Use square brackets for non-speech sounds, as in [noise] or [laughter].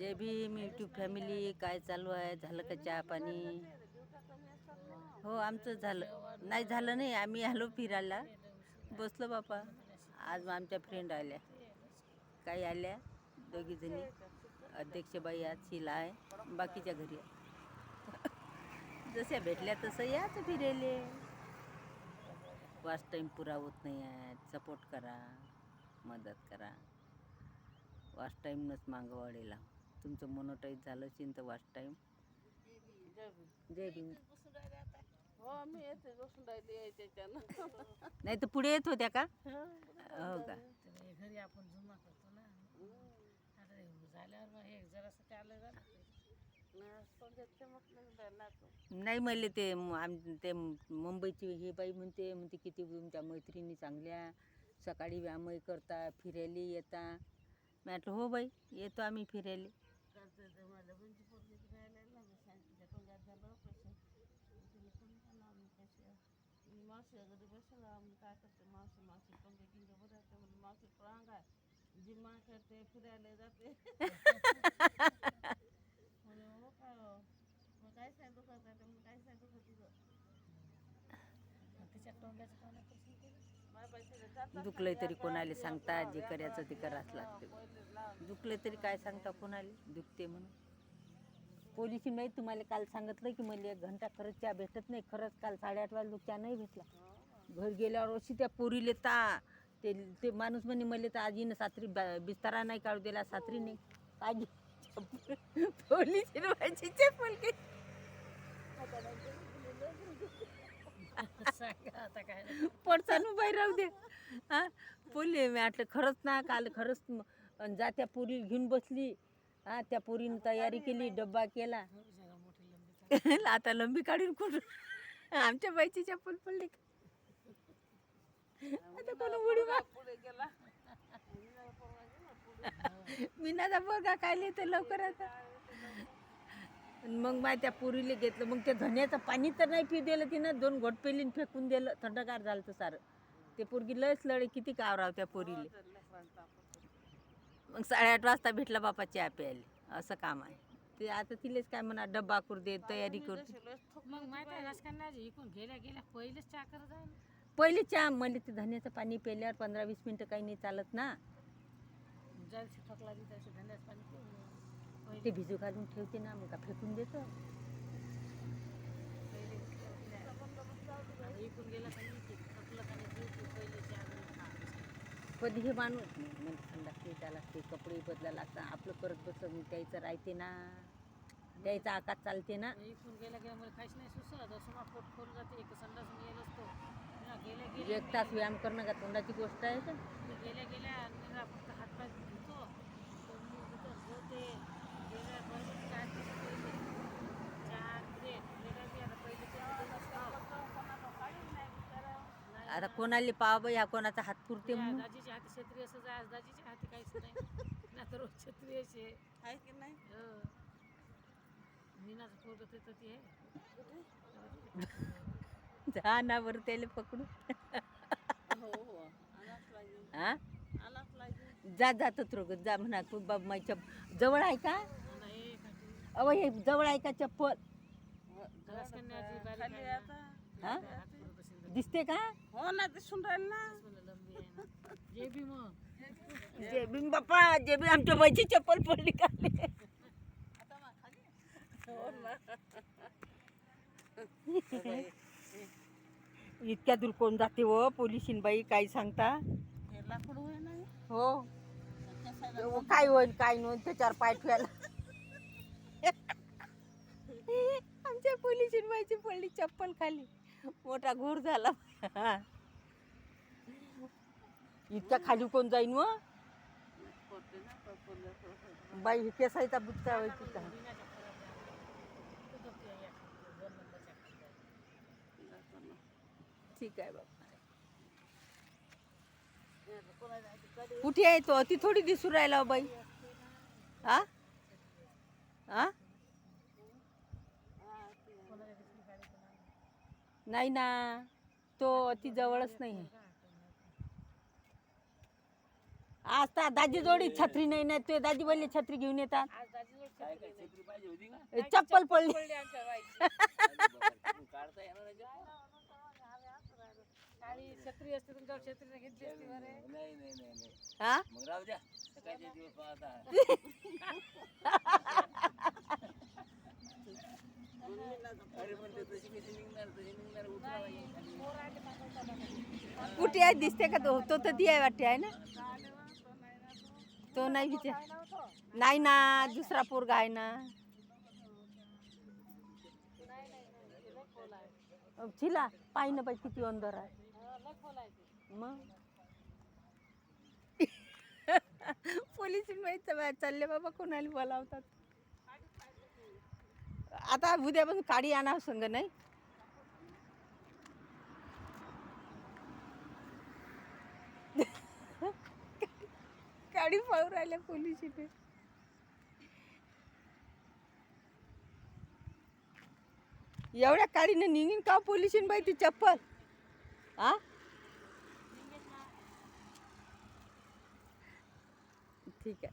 जय Bhim YouTube family काय चालू आहे? झालं का चहा पाणी? हो आमचं झालं. नाही झालं नाही. आम्ही आलो फिरायला. बसलो बापा. आज आमच्या फ्रेंड आल्या. काही आल्या? दोघी जणी. अध्यक्षबाई आज शिला आहे. बाकीच्या घरी जशा भेटल्या तसं याच फिरेले वाच टाईम पुरा होत नाही आहे. सपोर्ट करा. मदत करा. वाच टाईमनंच मागं तुमचं मोनोटाईज झालं असेल तर वाच टाईम जय भीम. हो मी येते बसून राहिली आहे त्याच्यानं. नाही तर पुढे येत होत्या का? हो का? घरी आपण जुमा करतो ना. आता हे झाल्यावर मग हे जरासं त्याला नाही म्हणले ते म- आम ते मुंबईची ही बाई म्हणते म्हणते किती तुमच्या मैत्रिणी चांगल्या. सकाळी व्यायामही करता फिरायला येता. मी म्हटलं हो बाई येतो आम्ही फिरायला. माझ्या बहिणीची पोरगी राहिला ना मी शांतीच्या टोंग्यात झालं पैसे तिने कोणी पण आम्ही पैसे मी मावशी घरी बसला आम्ही काय करते मावशी मावशी टोंगे गिंगे भरायचे म्हणजे मावशी प्रांग आहे जिम्मा करते फिरायला जाते म्हणे हो काय हो मग काय साय दुखत आहे मग काय साय दुखत तुझं मग तिच्या तोंडाचं पाण्यापासून केलं दुखलं दुखलंय तरी कोणाला सांगता जे करायचं ते करावंच लागते. दुखलं तरी काय सांगता कोणाला? दुखते म्हणून. पोलिसी माहीत तुम्हाला काल सांगितलं की मला एक घंटा खरंच चहा भेटत नाही. खरंच काल साडेआठ वाजता चहा नाही भेटला. घर गेल्यावर अशी त्या पोरीले ता ते ते माणूस म्हणे मला तर आजीनं सात्री बिस्तारा नाही काढू दिला सात्री नाही. काय घे? चप्पल पोलीस सांगा आता काय पडसानू बाई राहू दे. हा? पोली मी म्हटलं खरंच ना काल खरंच म- अन जा त्या पोरी घेऊन बसली. हा त्या पोरीनं तयारी केली डब्बा केला. [laughs] आता लंबी काढून कुठून आमच्या बाईची चप्पल पडली आता कोण उडी मार पुढे [laughs] गेला मीनाचा बघा काय लिहिते लवकर आता? अन मग मा त्या पोरीले घेतलं. मग त्या धन्याचं पाणी तर नाही पिऊ दिलं तिनं. दोन घोट पेलीन फेकून दिलं. थंडगार झालं तर सारं. ते पोरगी लयच लढे. किती कावराव त्या पोरीले. मग साडेआठ वाजता भेटला बापा चहा प्यायला असं काम आहे. ते आता तिलेच काय म्हणा डब्बा करू दे तयारी करू मग माहिती आहे रस नाही इकून गेल्या गेल्या पहिलेच चहा करत आहे ना. पहिले चहा म्हणजे ते धन्याचं पाणी प्यायल्यावर पंधरा वीस मिनटं काही नाही चालत ना. धंद्याच पाणी पिऊन पहिले ते भिजू घालून ठेवते ना मग का फेकून देतो. गेला नाही नाही. कधी हे माणूस म्हणजे थंडा पिता लागते कपडे बदला लागतात. आपलं करत बसत त्याचं राहते ना. त्याचा आकाश चालते ना. गेल्या मला काहीच नाही असं मग पोट खोल जाते. एक असतो. पुन्हा गेल्या गेल्या एक तास व्यायाम करणं का तोंडाची गोष्ट आहे का? गेल्या गेल्या आता कोणाला पाव बाई हा कोणाचा हात पुरते म्हणून. दाजीच्या हाती छत्री असं जाय दाजीच्या हाती काहीच नाही. [laughs] ना तर रोज छत्री असे आहे की नाही? मीनाचं पोरग ते तर ते जा ना बरं त्याला पकडू हो हो. हा जा जातो रोग जा म्हणा तू बाब माझ्या जवळ आहे का? नाही अव हे जवळ आहे का चप्पल? खाली. आता. हा? दिसते का? हो ना दिसून राहील ना तेच म्हणलं लंबी आहे ना. जे बी मग जे बी बाप्पा जे बी आमच्या बाईची चप्पल पडली का इतक्या दूर कोण जाते व पोलिसीन बाई काय सांगता? हे. नाही हो काय होईल काय नव्हतं त्याच्यावर पाय ठेवायला. आमच्या पोलिसीन बाईची पडली चप्पल खाली. मोठा घोर झाला. इतक्या खाली कोण जाईन व? बाई हे बाई केसायचा बुचका होय का ठीक आहे बाबा. कुठे आहे तो? ती थोडी दिसू राहिला हो बाई. हा? हा कोणाला दुसरी गाडी पण आणली. नाही ना. तो अति जवळच नाही. आहे आज तर दाजी जोडी छत्री नाही ना. ते दाजी बोलले छत्री घेऊन येतात. छत्री. छत्री ए, चप्पल पडली. छत्री असते तुमच्यावर छत्रीने घेतली असती बरे. नाही नाही नाही नाही. हा? मग राहू द्या. सकाळचे दिवस पाहता. [laughs] कुठे आहे दिसते का तो? तो तर ती आहे वाटते आहे ना? तो नाही विचार. नाही ना दुसरा पोरगा आहे ना. चिला पाहि ना बाई किती अंदर आहे. मग? [laughs] पोलीस माहीत चालले बाबा कोणाला बोलावतात? आता उद्यापासून काडी आणावं संग नाही? काडी पाहू राहिल्या पोलीस इथे. एवढ्या काडीनं निघीन का पोलिसीन बाई ती चप्पल? आ? ठीक आहे.